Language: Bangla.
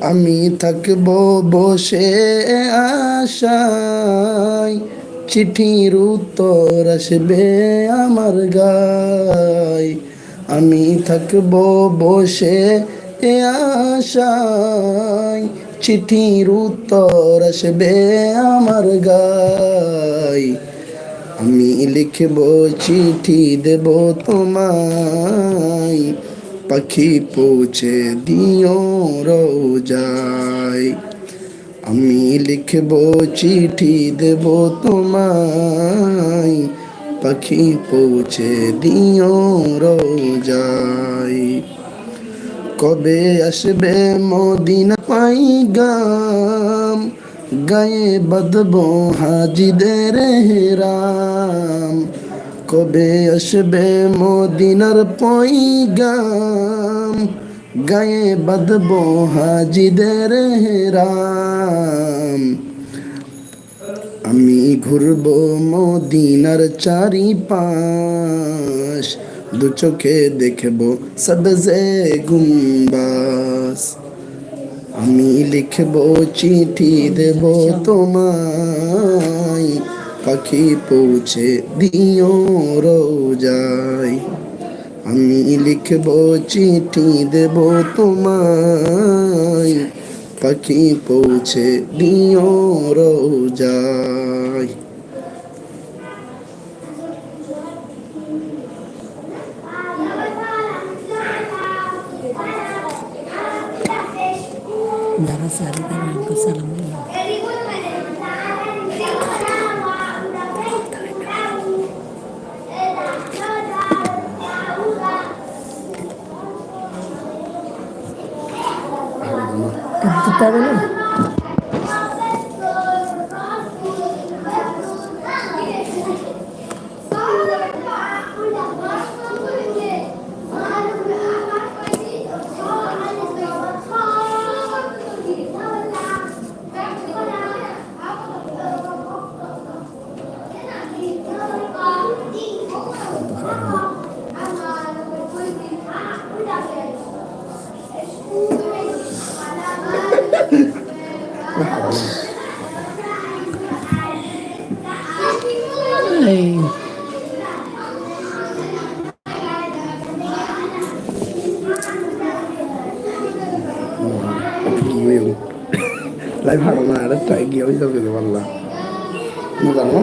আমি থাকব বসে আশায়। চিঠির উত্তর আসবে আমার গায়। আমি থাকব বসে এ আশায়। চিঠির উত্তর আসবে আমার গায়। আমি লিখব চিঠি দেব তোমায়। পাখি পৌঁছে দিও রোজায়। আমি লিখব চিঠি দেব তোমায়, পাখি পৌঁছে দিও রোজায়। কবে আসবে মদিনা পাই গাম গায়ে বদব হাজিদের হেরাম। কবে আসবে মদিনার পৈগাম গায়ে বদব হাজিদের হেরাম। আমি ঘুরব মদিনার চারি পাশ দু চোখে দেখব সবজে গুম্বাস আমি লিখব চিঠি দেব তোমায়। পাখি পৌঁছে দিও রোজায়। আমি লিখব চিঠি দেব তোমায়। পাখি পৌঁছে দিও যারা সারি তারা সালাম দিলাম। Esto está bueno. ലൈഫ് ആണെന്ന് ആടെ ട്രൈ ചെയ്യാൻ വിചാരിക്കുന്നു വന്ന ഇതാണ്